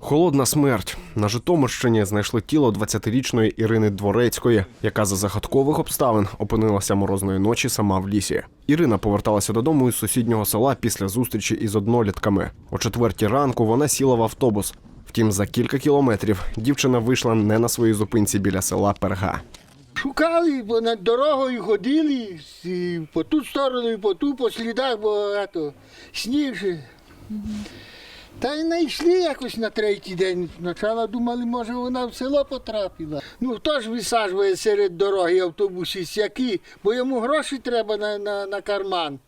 Холодна смерть на Житомирщині знайшли тіло 20-річної Ірини Дворецької, яка за загадкових обставин опинилася морозної ночі сама в лісі. Ірина поверталася додому із сусіднього села після зустрічі із однолітками. О четвертій ранку вона сіла в автобус. Втім, за кілька кілометрів дівчина вийшла не на своїй зупинці біля села Перга. Шукали, бо над дорогою ходили, і по ту сторону, і по ту, по слідах багато. Сніг же. Та й знайшли якось на третій день. Спочатку думали, може вона в село потрапила. Ну хто ж висаджує серед дороги автобуси сяки, бо йому гроші треба на, на, на карман.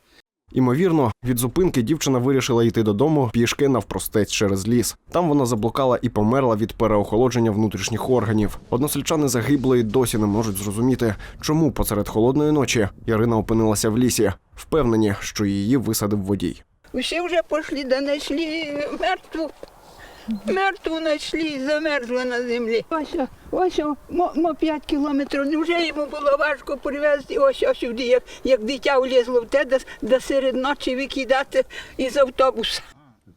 Імовірно, від зупинки дівчина вирішила йти додому пішки навпростець через ліс. Там вона заблукала і померла від переохолодження внутрішніх органів. Односельчани загиблої досі не можуть зрозуміти, чому посеред холодної ночі Ірина опинилася в лісі, впевнені, що її висадив водій. Усі вже пішли, да знайшли мертву. Мертву знайшли, замерзла на землі. Ось, ось, мо, мо 5 кілометрів. Невже йому було важко привезти ось, ось сюди, як, як дитя влізло в те, до серед ночі викидати із автобуса.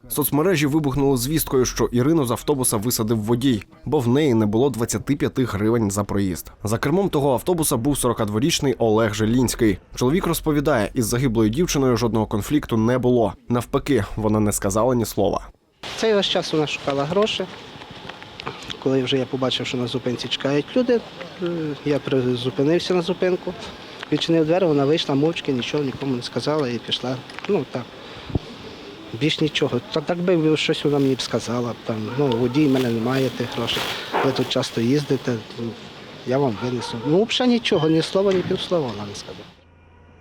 Соцмережі вибухнули звісткою, що Ірину з автобуса висадив водій, бо в неї не було 25 гривень за проїзд. За кермом того автобуса був 42-річний Олег Желінський. Чоловік розповідає, із загиблою дівчиною жодного конфлікту не було. Навпаки, вона не сказала ні слова. Цей весь час вона шукала гроші. Коли вже я побачив, що на зупинці чекають люди, я зупинився на зупинку, відчинив двері, вона вийшла мовчки, нічого нікому не сказала і пішла. Ну так. Більш нічого. Та так би щось вона мені б сказала. Там, ну, водій, в мене немає тих грошей. Ви тут часто їздите, ну, я вам винесу. Ну, взагалі нічого, ні слова, ні півслова вона не сказала.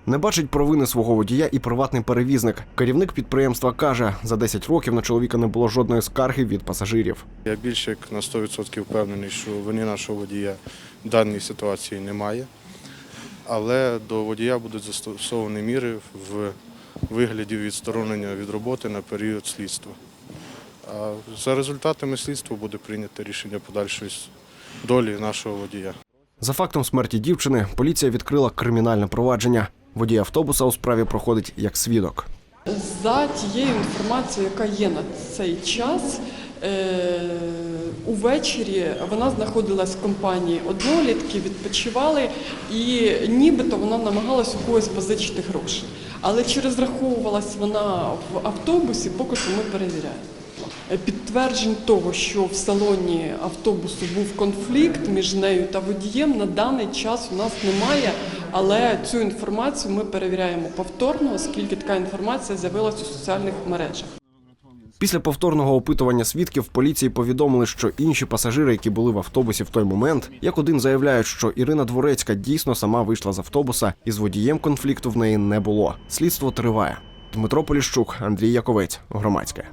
Не бачить провини свого водія і приватний перевізник. Керівник підприємства каже, за 10 років на чоловіка не було жодної скарги від пасажирів. Я більше як на 100% впевнений, що вини нашого водія в даній ситуації немає. Але до водія будуть застосовані міри в вигляді відсторонення від роботи на період слідства. А за результатами слідства буде прийнято рішення подальшої долі нашого водія. За фактом смерті дівчини поліція відкрила кримінальне провадження. Водій автобуса у справі проходить як свідок. За тією інформацією, яка є на цей час, е, увечері вона знаходилась в компанії однолітки, відпочивали, і нібито вона намагалась у когось позичити гроші. Але чи розраховувалась вона в автобусі, поки що ми перевіряємо. Е, Підтверджень того, що в салоні автобусу був конфлікт між нею та водієм, на даний час у нас немає, але цю інформацію ми перевіряємо повторно, оскільки така інформація з'явилася у соціальних мережах. Після повторного опитування свідків поліції повідомили, що інші пасажири, які були в автобусі в той момент, як один заявляють, що Ірина Дворецька дійсно сама вийшла з автобуса, і з водієм конфлікту в неї не було. Слідство триває. Дмитро Поліщук, Андрій Яковець, громадське.